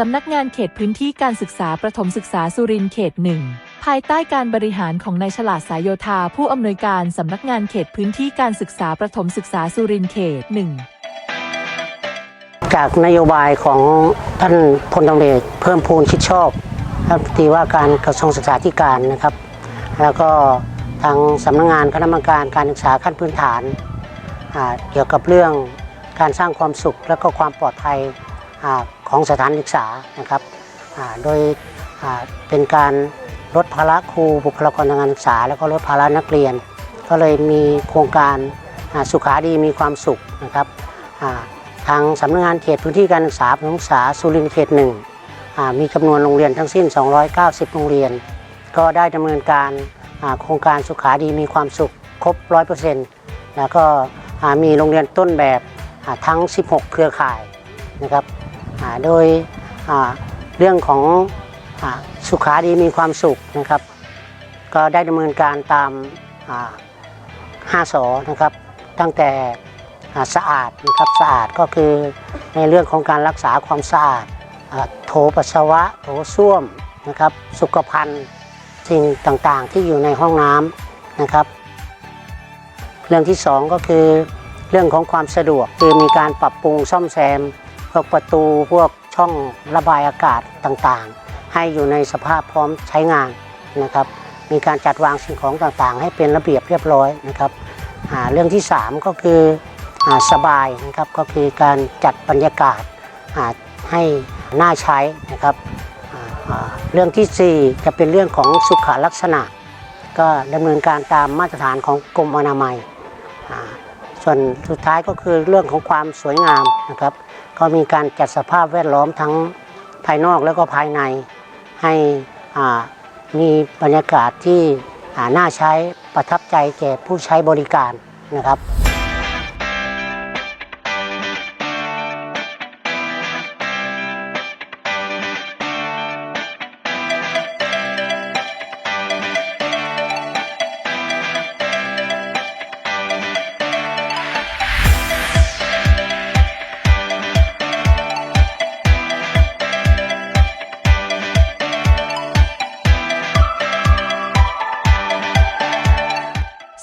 สำนักงานเขตพื้นที่การศึกษาประถมศึกษาสุรินทร์เขตหนึ่งภายใต้การบริหารของนายฉลาดสายโยธาผู้อำนวยการสำนักงานเขตพื้นที่การศึกษาประถมศึกษาสุรินทร์เขตหนึ่งจากนโยบายของท่านพลตำรวจเพิ่มพูนชิดชอบรัฐมนตรีว่าการกระทรวงศึกษาธิการนะครับ แล้วก็ทางสำนักงานคณะกรรมการการศึกษาขั้นพื้นฐานเกี่ยวกับเรื่องการสร้างความสุขและก็ความปลอดภัย ของสถานศึกษานะครับโดยเป็นการลดภาระครูบุคลากรทางการศึกษา แล้วก็ลดภาระนักเรียน ก็เลยมีโครงการสุขาดีมีความสุขนะครับทางสำนักงานเขตพื้นที่การศึกษาประถมศึกษาสุรินทร์เขตหนึ่งมีจำนวนโรงเรียนทั้งสิ้น 290 โรงเรียน ก็ได้ดำเนินการโครงการสุขาดีมีความสุขครบ 100%แล้วก็มีโรงเรียนต้นแบบทั้ง 16 เครือข่ายนะครับ โดยเรื่องของอสุขาดีมีความสุขนะครับ ก็ได้ดำเนินการตามา5สอนะครับ ตั้งแต่สะอาดนะครับสะอาดก็คือในเรื่องของการรักษาความสะอาดอาโถปัสสาวะโถส้วมนะครับ สุขภัณฑ์สิ่งต่างๆที่อยู่ในห้องน้ำนะครับ เรื่องที่สองก็คือเรื่องของความสะดวกคือมีการปรับปรุงซ่อมแซม วกประตูพวกช่องระบายอากาศต่างๆ ให้อยู่ในสภาพพร้อมใช้งานนะครับ มีการจัดวางสิ่งของต่างๆ ให้เป็นระเบียบเรียบร้อยนะครับเรื่องที่สามก็คืออสบายนะครับก็คือการจัดบรรยากาศให้น่าใช้นะครับเรื่องทีสี่ 4 จะเป็นเรื่องของสุขลักษณะ ก็ดำเนินการตามมาตรฐานของกรมอนามัย ส่วนสุดท้ายก็คือเรื่องของความสวยงามนะครับ ก็มีการจัดสภาพแวดล้อมทั้งภายนอกแล้วก็ภายใน ให้มีบรรยากาศที่น่าใช้ประทับใจแก่ผู้ใช้บริการนะครับ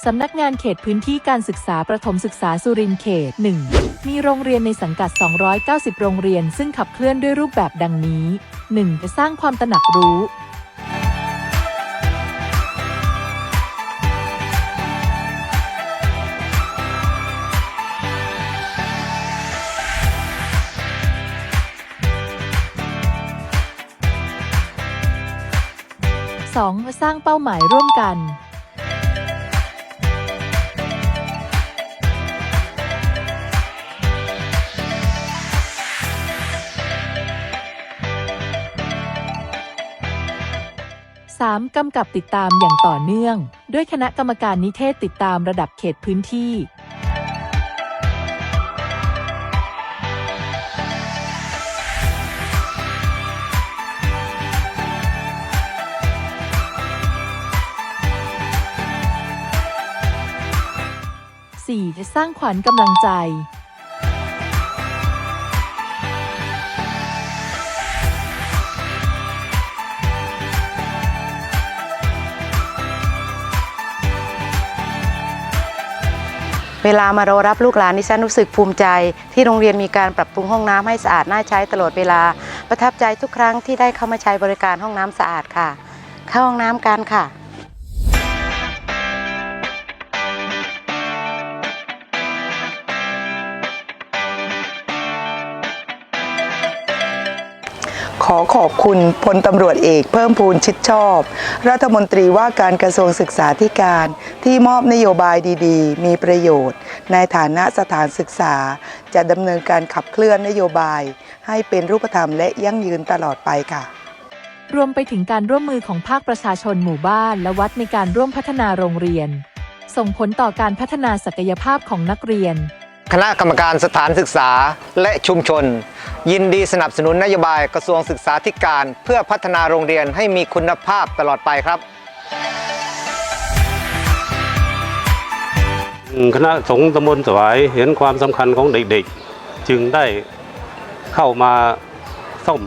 สำนักงานเขตพื้นที่การศึกษาประถมศึกษาสุรินทร์เขต 1 มีโรงเรียนในสังกัด 290 โรงเรียน ซึ่งขับเคลื่อนด้วยรูปแบบดังนี้ 1. จะสร้างความตระหนักรู้ 2. สร้างเป้าหมายร่วมกัน 3. กำกับติดตามอย่างต่อเนื่อง ด้วยคณะกรรมการนิเทศติดตามระดับเขตพื้นที่ 4. สร้างขวัญกำลังใจ เวลามารอรับลูกหลานดิฉันรู้สึกภูมิใจ ที่โรงเรียนมีการปรับปรุงห้องน้ำให้สะอาดน่าใช้ตลอดเวลา ประทับใจทุกครั้งที่ได้เข้ามาใช้บริการห้องน้ำสะอาดค่ะ เข้าห้องน้ำกันค่ะ ขอขอบคุณพลตำรวจเอกเพิ่มพูนชิดชอบ รัฐมนตรีว่าการกระทรวงศึกษาธิการที่มอบนโยบายดีๆ มีประโยชน์ ในฐานะสถานศึกษา จะดำเนินการขับเคลื่อนนโยบาย ให้เป็นรูปธรรมและยั่งยืนตลอดไปค่ะรวมไปถึงการร่วมมือของภาคประชาชนหมู่บ้านและวัดในการร่วมพัฒนาโรงเรียน ส่งผลต่อการพัฒนาศักยภาพของนักเรียน คณะกรรมการสถานศึกษาและชุมชน ยินดีสนับสนุนนโยบายกระทรวงศึกษาธิการ เพื่อพัฒนาโรงเรียนให้มีคุณภาพตลอดไปครับ คณะสงฆ์ตำบลสวายเห็นความสำคัญของเด็กๆ จึงได้เข้ามาซ่อม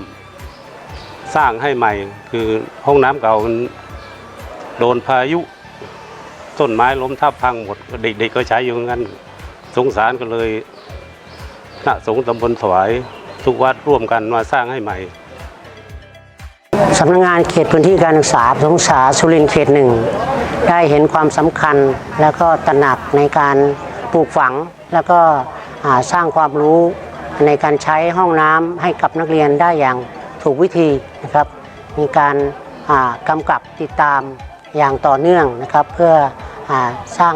สร้างให้ใหม่ คือห้องน้ำเก่ามันโดนพายุ ต้นไม้ล้มทับพังหมด เด็กๆก็ใช้อยู่งั้น สงสารก็เลยคณะสงฆ์ตำบลสวาย ทุกวัดร่วมกันมาสร้างให้ใหม่ สำนักงานเขตพื้นที่การศึกษาสงขลาสุรินทร์เขตหนึ่งได้เห็นความสำคัญแล้วก็ตระหนักในการปลูกฝัง แล้วก็อ่าสร้างความรู้ในการใช้ห้องน้ำให้กับนักเรียนได้อย่างถูกวิธีนะครับ มีการอ่ากำกับติดตามอย่างต่อเนื่องนะครับ เพื่ออาสร้าง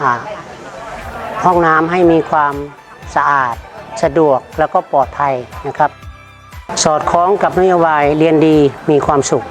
อ่า ห้องน้ำให้มีความสะอาด สะดวกแล้วก็ปลอดภัยนะครับ สอดคล้องกับนโยบายเรียนดีมีความสุข